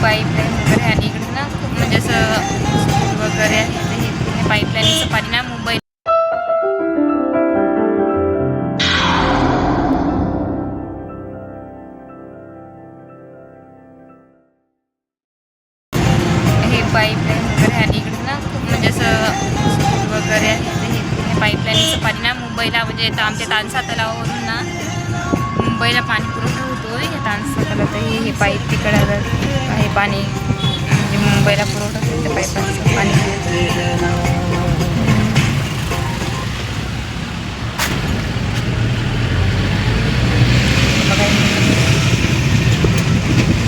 Pipeline वगैरे आणि इकडे ना खूप म्हणजे असं वगैरे आहे पाईपलाईनचा परिणाम पाईपलाईनचं पाणी ना मुंबई हे पाईपलाईन वगैरे आणि इकडे ना खूप म्हणजे असं वगैरे आहे पाईपलाईनचा परिणाम पाईपलाईनचं पाणी ना मुंबईला म्हणजे आमच्या तानसा तलावावरून ना मुंबईला पाणी पुरवठा होतो या तानसा हे हे पाईप तिकडे आहे पाणी. म्हणजे मुंबईला पुरवठा होतो त्या पाईपांचं पाणी.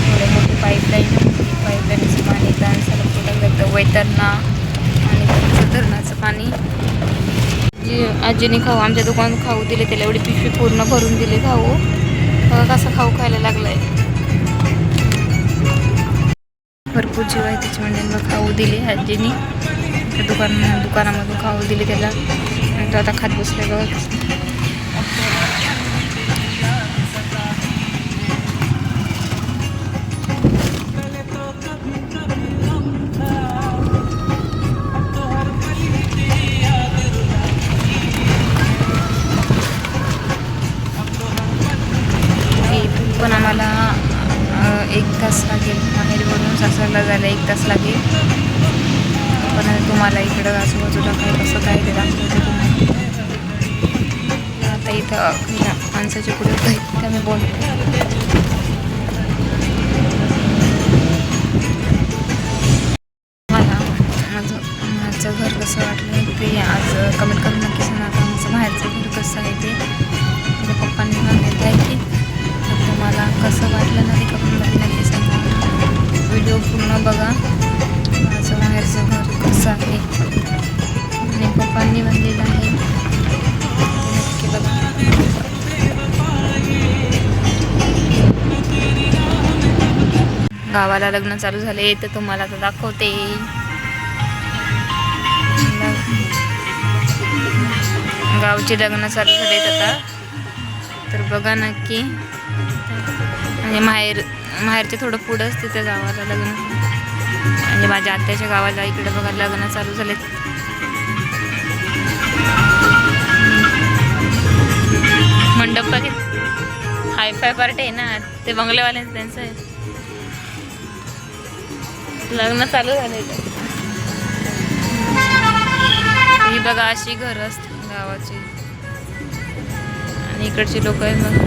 बघा मोठी पाईपलाईन पाईपलाईनचं पाणी तानसाला पुरवलं जातं वैतरणा आणि धरणाचं पाणी. जी आजीने खाऊ आमच्या दुकानात खाऊ दिले त्याला एवढी पिशवी पूर्ण भरून दिली खाऊ. बघा खाऊ खायला लागलाय. भरपूर जीव आहे त्याच्या म्हणजे खाऊ दिले आजीनी. त्या दुकान दुकानामधून खाऊ दिले त्याला. आता खात बसले बघा. काही मला माझं माझं घर कसं वाटलं ते आज कमेंट करून नक्की सांगा. आता माझं बाहेरचं घर कसं आहे ते माझ्या पप्पांनी सांगितलं आहे की तर तुम्हाला कसं वाटलं ना ते कमेंटमध्ये नक्की सांगा. व्हिडिओ पूर्ण बघा. माझं बाहेरचं घर कसं आहे? आणि पप्पांनी बनलेलं आहे नक्की बघा. गावाला लग्न चालू झाले तर तुम्हाला तर दाखवते. गावचे लग्न चालू झाले आता. तर बघा नक्की. म्हणजे माहेर माहेरचे थोडं पुढंच तिथं गावाला लग्न. म्हणजे माझ्या आत्याच्या गावाला इकडे बघा लग्न चालू झालेत. मंडप बघित हाय फाय पार्टी आहे ना ते बंगलेवाल्यांचं त्यांचं आहे. लग्न चालू झाले ही बघा अशी घर असते गावाची. आणि इकडची लोक आहेत मग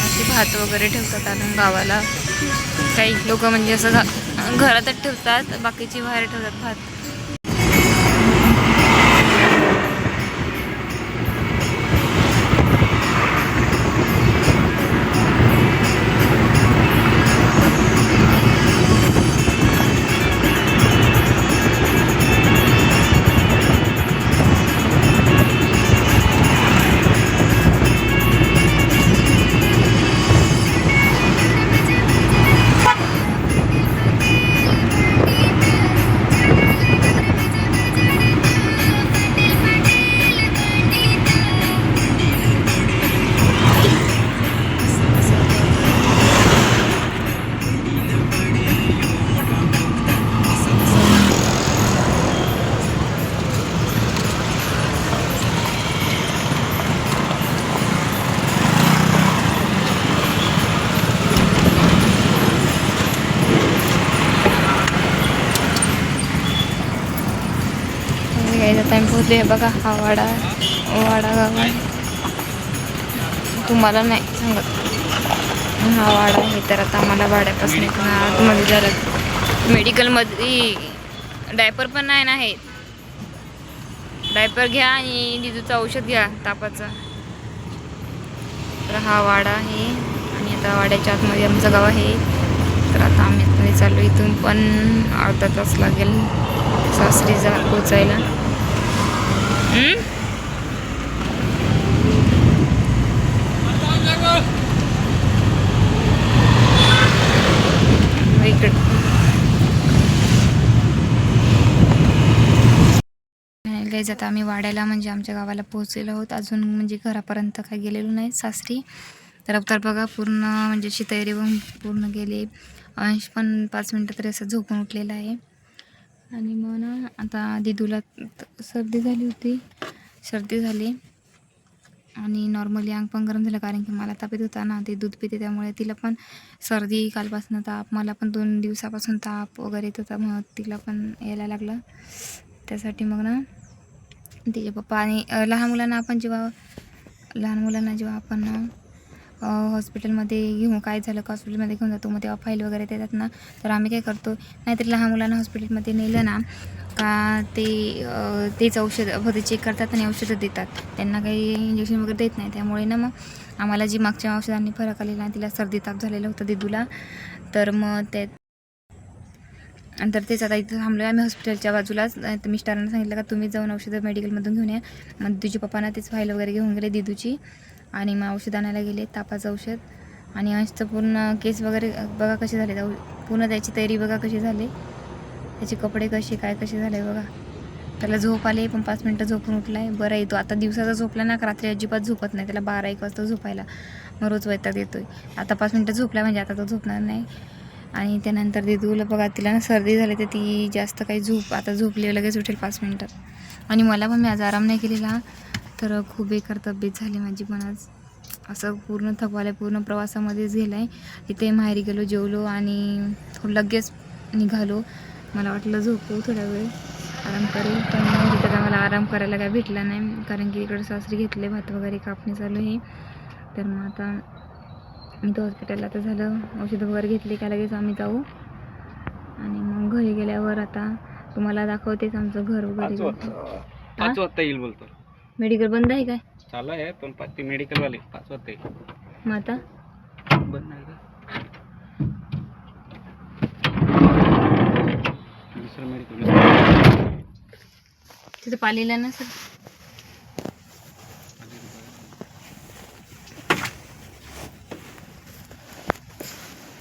अशी भात वगैरे ठेवतात आणून गावाला. काही लोक म्हणजे असं घरातच ठेवतात बाकीची बाहेर ठेवतात भात. घ्यायचा बघा हा वाडा वाडा गाव आहे तुम्हाला नाही सांगत. हा वाडा आहे तर आता आम्हाला वाड्यापासून इथून आतमध्ये झालं मेडिकलमध्ये डायपर पण नाही ना आहे डायपर घ्या आणि दिदूचं औषध घ्या तापाचं. तर हा वाडा आहे आणि आता वाड्याच्या आतमध्ये आमचं गाव आहे. तर आता आम्ही आतमध्ये चाललो इथून पण अर्धा तास लागेल. सासरी जा पोचायला. गाईज आता आम्ही वाड्याला म्हणजे आमच्या गावाला पोहोचलेलो आहोत. अजून म्हणजे घरापर्यंत काही गेलेलो नाही सासरी. तर अवतार बघा पूर्ण म्हणजे अशी तयारी पण पूर्ण गेली. अंश पण पाच मिनटं तरी असं झोपून उठलेला आहे. आणि मग ना आता दिदूला सर्दी झाली होती. सर्दी झाली. आणि नॉर्मली अंग पण गरम झालं कारण की मला ताप येत होता ना ते दूध पिते त्यामुळे तिला पण सर्दी कालपासून ताप मला पण दोन दिवसापासून ताप वगैरे येत होता मग तिला पण यायला लागलं. त्यासाठी मग ना तिचे पप्पा आणि लहान मुलांना आपण जेव्हा लहान मुलांना जेव्हा आपण हॉस्पिटलमध्ये घेऊन काय झालं का हॉस्पिटलमध्ये घेऊन जातो मग तेव्हा फाईल वगैरे देतात ना तर आम्ही काय करतो नाहीतर लहान मुलांना हॉस्पिटलमध्ये नेलं ना का ते तेच औषध फक्त चेक करतात आणि औषधं देतात. त्यांना काही इंजेक्शन वगैरे देत नाही त्यामुळे ना मग आम्हाला जी मागच्या औषधांनी फरक आलेला तिला सर्दी ताप झालेला होता दिदूला तर मग ते नंतर तेच आता इथं थांबलो आहे आम्ही हॉस्पिटलच्या बाजूलाच. तर मिस्टरांना सांगितलं का तुम्ही जाऊन औषधं मेडिकलमधून घेऊन या. मग दिदूची पप्पांना तेच फाईल वगैरे घेऊन गेले दिदूची. आणि मग औषध आणायला गेले तापाचं औषध. आणि अंशचं पूर्ण केस वगैरे बघा कसे झाले पूर्ण त्याची तयारी बघा कशी झाली. त्याचे कपडे कसे काय कसे झाले बघा. त्याला झोप आली पण पाच मिनटं झोपून उठला आहे बरं येतो आता दिवसाचा झोपला ना का रात्री अजिबात झोपत नाही. त्याला बारा एक वाजता झोपायला. मग रोज वैताग येतोय. आता पाच मिनटं झोपला म्हणजे आता तो झोपणार नाही. आणि त्यानंतर दिदूला बघा तिला ना सर्दी झाली तर ती जास्त काही झोप आता झोपली लगेच उठेल पाच मिनटात आणि मला पण मी आज आराम नाही केलेला. तर खूप बेकार तब्येत झाली माझी पण आज. असं पूर्ण थकवालं पूर्ण प्रवासामध्येच गेलं आहे इथे माहेरी गेलो जेवलो आणि थोडं लगेच निघालो. मला वाटलं झोपू थोडा वेळ. आराम करू पण तिथं काय मला आराम करायला काय भेटला नाही. कारण की इकडे सासरी घेतले भात वगैरे कापणी चालू आहे. तर मग आता मी तर हॉस्पिटलला तर झालं. औषधं वगैरे घेतली का लगेच आम्ही जाऊ. आणि मग घरी गेल्यावर आता तुम्हाला दाखवतेच आमचं घर वगैरे. येईल बोलतो. मेडिकल बंद आहे काय? चालू आहे पण पाच ते मेडिकल वाले पाच वाजता मग आता? बंद नाही का? दुसरं मेडिकल तिथं पालीला ना सर.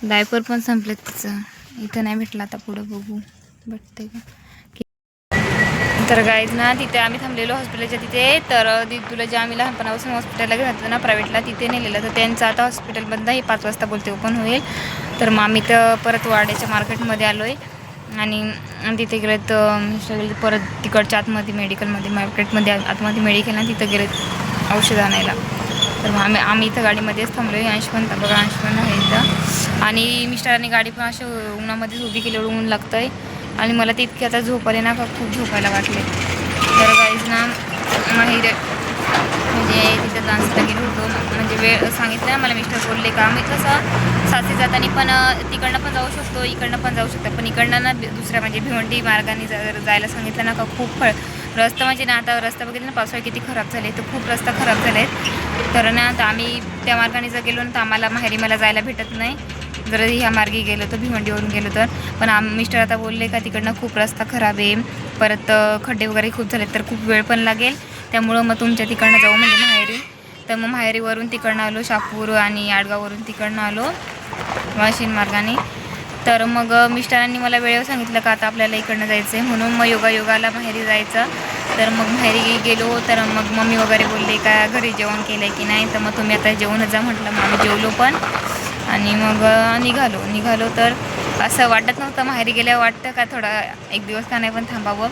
डायपर पण संपलेत तिचं. इथं नाही भेटलं आता पुढं बघू. भेटते की- तर गाईज ना तिथे आम्ही थांबलेलो हॉस्पिटलच्या तिथे. तर तुला जे आम्ही लहानपणापासून हॉस्पिटलला घेऊन जातो ना प्रायव्हेटला तिथे नेलेलं. तर त्यांचं आता हॉस्पिटल बंद आहे. पाच वाजता बोलते ओपन होईल. तर मग आम्ही तर परत वाड्याच्या मार्केटमध्ये आलो आहे आणि तिथे गेले तर सगळे परत तिकडच्या आतमध्ये मेडिकलमध्ये मार्केटमध्ये आतमध्ये मेडिकल ना तिथं गेले औषध आणायला. तर मग आम्ही आम्ही इथं गाडीमध्येच थांबलो आहे अंश बघा अंश आहे इथं. आणि मिस्टरांनी गाडी पण अशी उन्हामध्येच उभी केली ऊन लागतं आहे आणि मला ते इतके आता झोप आले ना का खूप झोपायला वाटले. तर गाईज ना माहीर म्हणजे तिथं डान्सला गेलो होतो. म्हणजे वेळ सांगितलं मला मिस्टर बोलले का मी कसं सासरी जाताना पण तिकडनं पण जाऊ शकतो इकडनं पण जाऊ शकतो. पण इकडनं ना दुसऱ्या म्हणजे भिवंडी मार्गाने जर जायला सांगितलं ना का खूप फळ. रस्ता म्हणजे ना आता रस्ता बघितला ना पावसाळ्यात किती खराब झाले. तर खूप रस्ता खराब झाले आहेत तर ना आता आम्ही त्या मार्गाने जर गेलो ना तर आम्हाला माहेरी मला जायला भेटत नाही. जर ह्या मार्गे गेलो तर भिवंडीवरून गेलो तर. पण आम मिस्टर आता बोलले का तिकडनं खूप रस्ता खराब आहे. परत खड्डे वगैरे खूप झाले तर खूप वेळ पण लागेल. त्यामुळं मग तुमच्या तिकडनं जाऊ म्हणजे माहेरी. तर मग माहेरीवरून तिकडनं आलो शापूर आणि आडगाववरून तिकडनं आलो वाशिन मार्गाने. तर मग मिस्टरांनी मला वेळेवर सांगितलं का आता आपल्याला इकडनं जायचं आहे म्हणून मग योगा योगाला माहेरी जायचं. तर मग माहेरी गेलो तर मग मम्मी वगैरे बोलले का घरी जेवण केलं आहे की नाही? तर मग तुम्ही आता जेवणच जा म्हटलं. मग आम्ही जेवलो पण. आणि मग निघालो. निघालो तर असं वाटत नव्हतं माहेरी गेल्यावर वाटतं का थोडा एक दिवस का नाही पण थांबावं.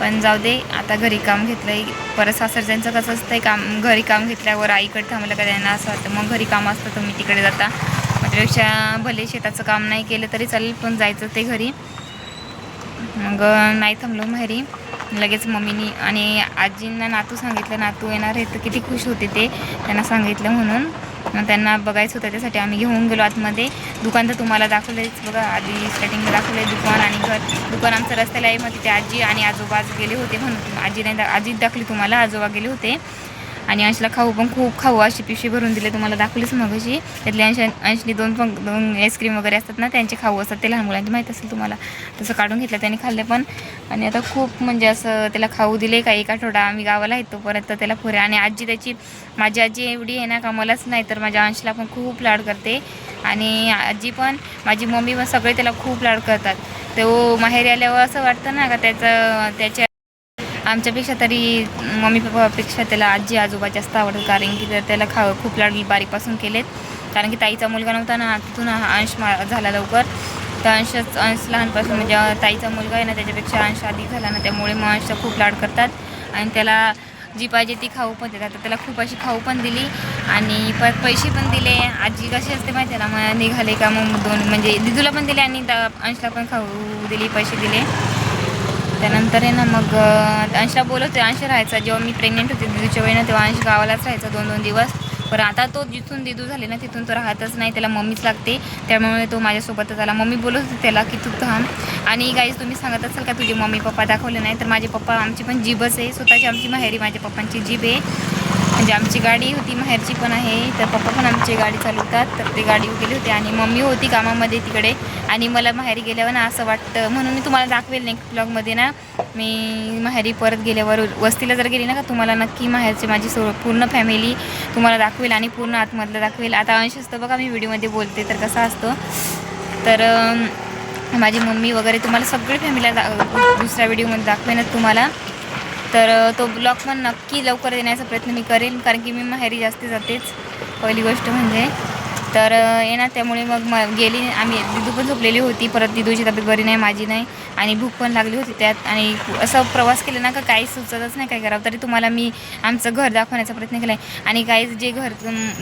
पण जाऊ दे आता घरी काम घेतलं आहे परत सासरच्यांचं कसं असतं आहे काम घरी काम घेतल्यावर आईकडे थांबलं का त्यांना असं वाटतं. मग घरी काम असतं तुम्ही तिकडे जाता. त्यापेक्षा भले शेताचं काम नाही केलं तरी चालेल पण जायचं ते घरी. मग नाही थांबलो माहेरी. लगेच मम्मीनी आणि आजींना नातू सांगितलं नातू येणार आहे तर किती खुश होते ते त्यांना सांगितलं म्हणून. त्यांना बघायचं होतं त्यासाठी आम्ही घेऊन गेलो. आतमध्ये दुकान तर तुम्हाला दाखवलेच बघा. आधी स्टार्टिंगला दाखवलं दुकान आणि घर. दुकान आमचं रस्त्याला आहे मग तिथे आजी आणि आजोबा आज गेले होते म्हणून. आजी नाही दा आजीच दाखवली तुम्हाला आजोबा गेले होते. आणि अंशला खाऊ पण खूप खाऊ अशी पिशवी भरून दिले. तुम्हाला दाखवलीच मगाशी. त्यातली अंश अंशनी दोन पण दोन आईस्क्रीम वगैरे असतात ना त्यांचे खाऊ असतात. ते लहान मुलांचे माहीत असेल तुम्हाला. तसं काढून घेतलं त्यांनी खाल्ले पण. आणि आता खूप म्हणजे असं त्याला खाऊ दिले का एक आठवडा. आम्ही गावाला येतो परत त्याला पुरे आणि आजी त्याची माझी आजी एवढी आहे ना का मलाच नाही तर माझ्या अंशला पण खूप लाड करते. आणि आजी पण माझी मम्मी पण सगळे त्याला खूप लाड करतात. तो माहेरी आल्यावर असं वाटतं ना का त्याचं त्याच्या आमच्यापेक्षा तरी मम्मी पप्पापेक्षा त्याला आजी आजोबा जास्त आवडतात कारण की त्या- त्याला खा खूप लाडली बारीकपासून केलेत. कारण की ताईचा मुलगा नव्हता ना तिथून हा अंश मा झाला लवकर. तर अंशच अंश लहानपासून म्हणजे ताईचा मुलगा आहे ना त्याच्यापेक्षा अंश आधी झाला ना त्यामुळे मग अंशचा खूप लाड करतात. आणि त्याला जी पाहिजे ती खाऊ पण देतात. तर त्याला खूप अशी खाऊ पण दिली आणि परत पैसे पण दिले. आजी कशी असते माहिती आहे ना मग निघाले का मग दोन म्हणजे दिदूला पण दिले आणि अंशला पण खाऊ दिली पैसे दिले. त्यानंतर आहे ना मग अंशला बोलत होते अंश राहायचा. जेव्हा मी प्रेग्नेंट होते दिदूच्या वेळेला तेव्हा अंश गावालाच राहायचा दोन दोन दिवस. पण आता तो जिथून दिदू झाले ना तिथून तो राहतच नाही. त्याला मम्मीच लागते. त्यामुळे तो माझ्यासोबतच आला. मम्मी बोलत होती त्याला की तू थांब. आणि गाईज तुम्ही सांगत असाल का तुझे मम्मी पप्पा दाखवले नाही तर माझे पप्पा आमची पण जीभच आहे. स्वतःची आमची माहेरी माझ्या पप्पांची जीभ आहे. म्हणजे आमची गाडी होती माहेरची पण आहे. तर पप्पा पण आमची गाडी चालवतात. तर ते गाडी गेली होती आणि मम्मी होती कामामध्ये तिकडे. आणि मला माहेरी गेल्यावर ना असं वाटतं म्हणून मी तुम्हाला दाखवेल नेक्स्ट ब्लॉगमध्ये ना. मी माहेरी परत गेल्यावर वस्तीला जर गेली ना का तुम्हाला नक्की माहेरची माझी सो पूर्ण फॅमिली तुम्हाला दाखवेल आणि पूर्ण आतमधलं दाखवेल. आता अंश असतं बघा मी व्हिडिओमध्ये बोलते तर कसा असतो. तर माझी मम्मी वगैरे तुम्हाला सगळी फॅमिलीला दा दुसऱ्या व्हिडिओमध्ये दाखवेनच तुम्हाला. तर तो ब्लॉग पण नक्की लवकर देण्याचा प्रयत्न मी करेन कारण की मी माहेरी जास्ती जातेच पहिली गोष्ट म्हणजे. तर ये ना त्यामुळे मग म गेली आम्ही दिदू पण झोपलेली होती. परत दिदूची तब्येत बरी नाही माझी नाही. आणि भूक पण लागली होती त्यात. आणि असं प्रवास केला ना का काही सुचतच नाही काय करावं. तरी तुम्हाला मी आमचं घर दाखवण्याचा प्रयत्न केला आहे आणि काही जे घर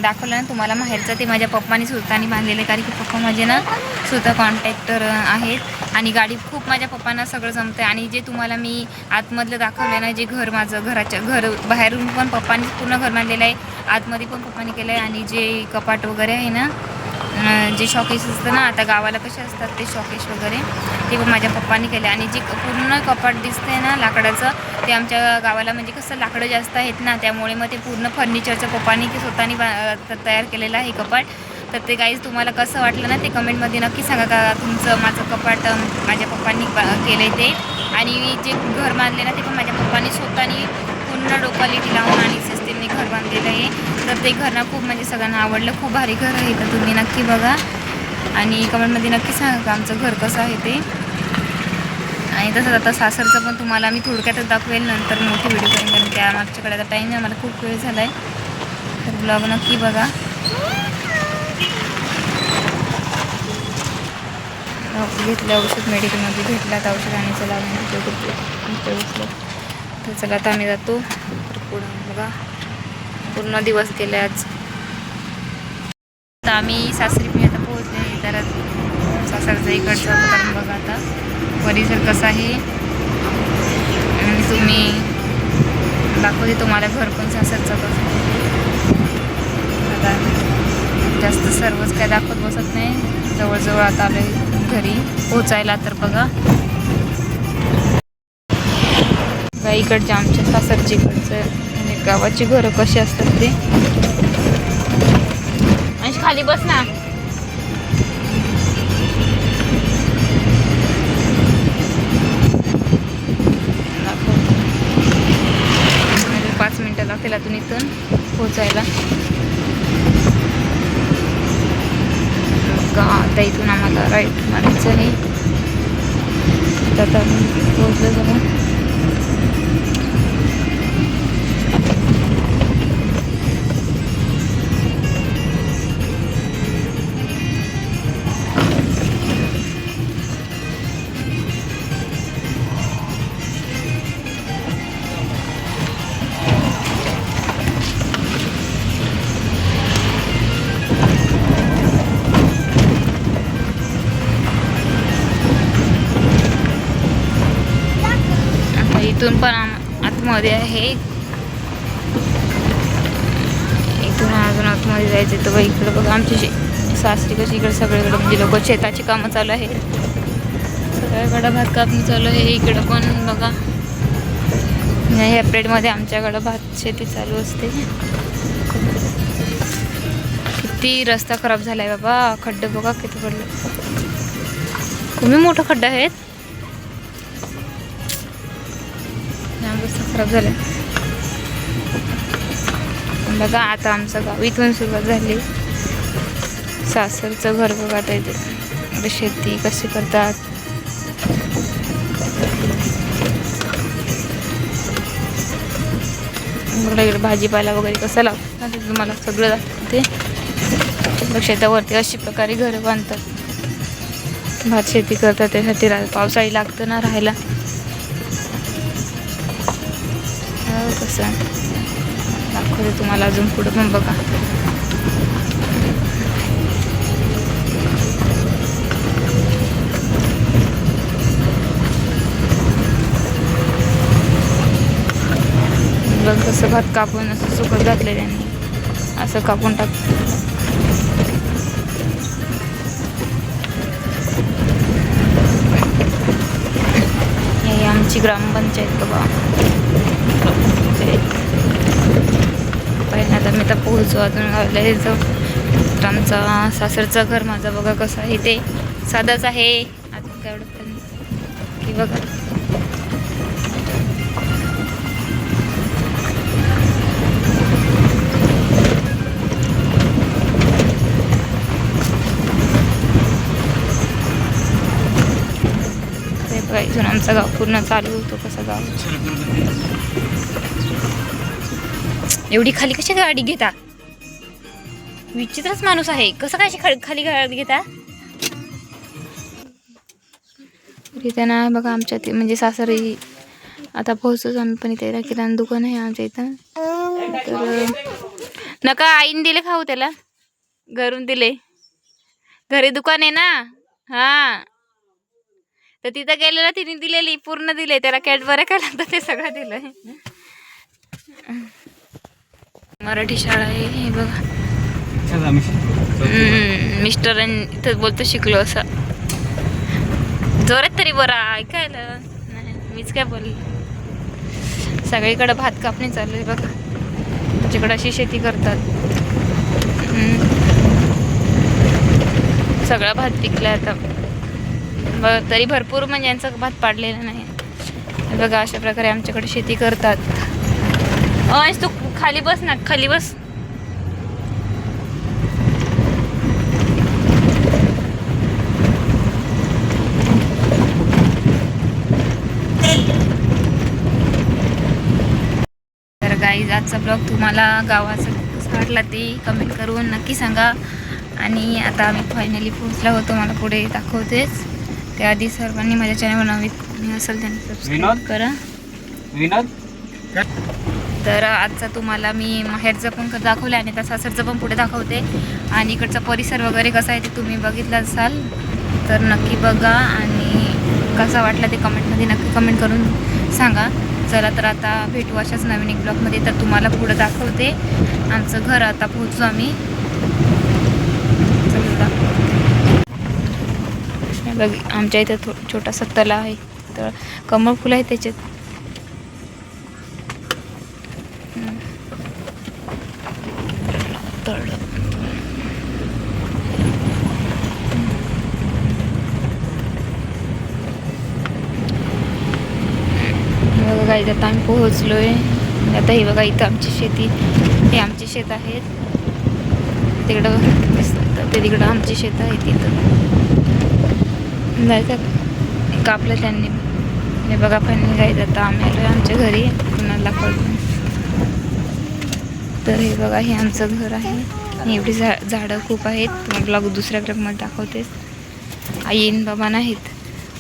दाखवलं ना तुम्हाला माहेरचं ते माझ्या पप्पानी सुतानी बांधलेलं आहे. कारण की पप्पा माझे ना स्वतः कॉन्ट्रॅक्टर आहेत. आणि गाडी खूप माझ्या पप्पांना सगळं जमतं आहे आणि जे तुम्हाला मी आतमधलं दाखवलं ना जे घर माझं घराच्या घर बाहेरून पण पप्पांनी पूर्ण घर बांधलेलं आहे. आतमध्ये पण पप्पांनी केलं आहे आणि जे कपाट वगैरे आहे ना ना जे शॉकेस असतं ना आता गावाला कसे असतात ते शॉकेस वगैरे ते पण माझ्या पप्पांनी केले आणि जे पूर्ण कपाट दिसते ना लाकडाचं ते आमच्या गावाला म्हणजे कसं लाकडं जास्त आहेत ना त्यामुळे मग ते पूर्ण फर्निचरचं पप्पाने की स्वतःनी बा- तयार केलेलं आहे कपाट. तर ते काहीच तुम्हाला कसं वाटलं ना ते कमेंटमध्ये नक्की सांगा का तुमचं माझं कपाट माझ्या पप्पांनी केलं आहे ते. आणि जे घर बांधले ना ते पण माझ्या पप्पानी स्वतःनी पूर्ण डोकाली लावून आणि सिस्टीमने घर बांधलेलं आहे. तर ते घर ना खूप म्हणजे सगळ्यांना आवडलं. खूप भारी घर आहे तर तुम्ही नक्की बघा. आणि कमेंटमध्ये नक्की सांगा का आमचं घर कसं आहे ते. आणि तसंच आता सासरचं पण तुम्हाला मी थोडक्यातच दाखवेल. नंतर मोठी व्हिडिओ करेन कारण त्या मागच्याकडे आता टाईम नाही मला खूप वेळ झाला आहे तर ब्लॉग नक्की बघा. घेतलं औषध मेडिकलमध्ये भेटलं. तर औषध आणि चला तर चला आता आम्ही जातो. तर पुढं बघा. पूर्ण दिवस गेले आज आता आम्ही सासरी मी आता पोहोचले. तर सासरचं इकडचं कारण बघा आता. परिसर कसा आहे? आणि तुम्ही दाखवते तुम्हाला घर पण सासरचं कसं आता जास्त सर्वच काय दाखवत बसत नाही. जवळजवळ आता आले घरी. पोचायला तर बघा. इकडच्या आमच्या सासरची इकडचं. गावाची घरं कशी असतात ते? खाली बस ना. म्हणजे पाच मिनिटं लागतील आतून इथून पोचायला का आता इथून आम्हाला राईट मारायचं आहे तर आता पोचलं जरा. इथून पण आतमध्ये आहे. इथून अजून आतमध्ये जायचं तर बघ इकडं बघा आमची शे- सासरी कशी इकडे सगळीकडे म्हणजे लोक शेताची कामं चालू आहे सगळ्याकडं भात कापणं चालू आहे. इकडं पण बघा. ह्या एप्रिलमध्ये आमच्याकडं भात शेती चालू असते. किती रस्ता खराब झाला आहे बाबा. खड्डे बघा किती पडले. खूप मोठं खड्डा आहेत? जाम खराब झाला. बघा आता आमचं गाव इथून सुरुवात झाली. सासरचं घर बघा आता इथे. शेती कशी करतात. इकडे भाजीपाला वगैरे कसा लावतात ना ते तुम्हाला सगळं दाखवते. शेतावरती अशी प्रकारे घरं बांधतात. भात शेती करतात त्यासाठी रा पावसाळी लागतं ना राहायला. हो, कसं दाखवते तुम्हाला अजून पुढं पण बघा. बघ कसं भात कापून असं सुकत घातलं त्यांनी. असं कापून टाक. आमची ग्रामपंचायत बघा. पहिल्यांदा मी तर पोहोचू अजून गावाला. यायचं तर आमचा सासरचं घर माझं बघा कसं आहे ते. साधंच आहे. अजून काय पण की बघा. ते बघा इथून आमचं गाव पूर्ण चालू होतो कसं गाव. एवढी खाली कशी गाडी घेता? विचित्रच माणूस आहे. कसं काय अशी खाली गाडी घेता? इथे ना बघा आमच्या ते म्हणजे सासरी आता पोहोचतोच आम्ही पण इथे. किराणा दुकान आहे आमच्या इथं. तर नका आईने दिले खाऊ त्याला. घरून दिले. घरी दुकान आहे ना? हा. तर तिथं गेलेला तिने दिलेली पूर्ण दिले. त्याला कॅट बरं काय लागतं ते सगळं दिलंय. मराठी शाळा आहे हे बघा. मिस्टर. इथंच बोलतो शिकलो असं. जोरात तरी बरा ऐकायला. नाही मीच काय बोलली? सगळीकडे भात कापणी चालू आहे बघा. आमच्याकडे अशी शेती करतात. सगळा भात पिकला आता. बघ तरी भरपूर म्हणजे यांचा भात पाडलेला नाही. हे बघा अशा प्रकारे आमच्याकडे शेती करतात. तू खाली बस ना खाली बस. तर गाईज आजचा ब्लॉग तुम्हाला गावाचा कसा वाटला ते कमेंट करून नक्की सांगा. आणि आता आम्ही फायनली पोहोचलो होतो मला पुढे दाखवतेच. त्याआधी सर्वांनी माझ्या चॅनलवर नवीन असेल त्यांनी सबस्क्राईब? करा. विनोद? तर आजचा तुम्हाला मी माहेरचं पण क- दाखवलं आणि त्या सासरचं पण पुढे दाखवते. आणि इकडचा परिसर वगैरे कसा आहे ते तुम्ही बघितलं असाल तर नक्की बघा आणि कसा वाटला ते कमेंटमध्ये नक्की कमेंट करून सांगा. चला तर आता भेटू अशाच नवीन एक ब्लॉगमध्ये. तर तुम्हाला पुढं दाखवते. आमचं घर आता पोहोचू आम्ही. चला बघ आमच्या इथं थो छोटासा तलाव आहे. तर कमळ फुलं आहे त्याच्यात. आता आम्ही पोहोचलो आहे आता हे बघा इथं आमची शेती हे आमचे शेत आहेत. तिकडं ते तिकडं आमची शेत आहेत तिथं. जायचं कापलं त्यांनी. हे बघा फायनल जायचं आता. आम्ही आलो आमच्या घरी. कुणाला कळून तर हे बघा हे आमचं घर आहे. एवढी झा झाडं खूप आहेत. ब्लॉग दुसऱ्या ब्लॉगमध्ये दाखवते आईन बाबा नाहीत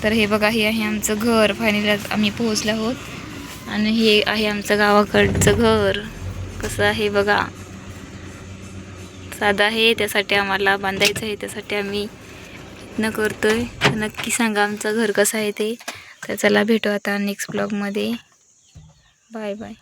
तर हे बघा हे आहे आमचं घर. फायनली आम्ही पोहोचलो आहोत. आणि हे आहे आमचं गावाकडचं घर. कसं आहे बघा. साधं आहे त्यासाठी आम्हाला बांधायचं आहे त्यासाठी आम्ही न करतो तर नक्की सांगा आमचं घर कसं आहे ते. तर चला भेटू आता नेक्स्ट ब्लॉगमध्ये बाय बाय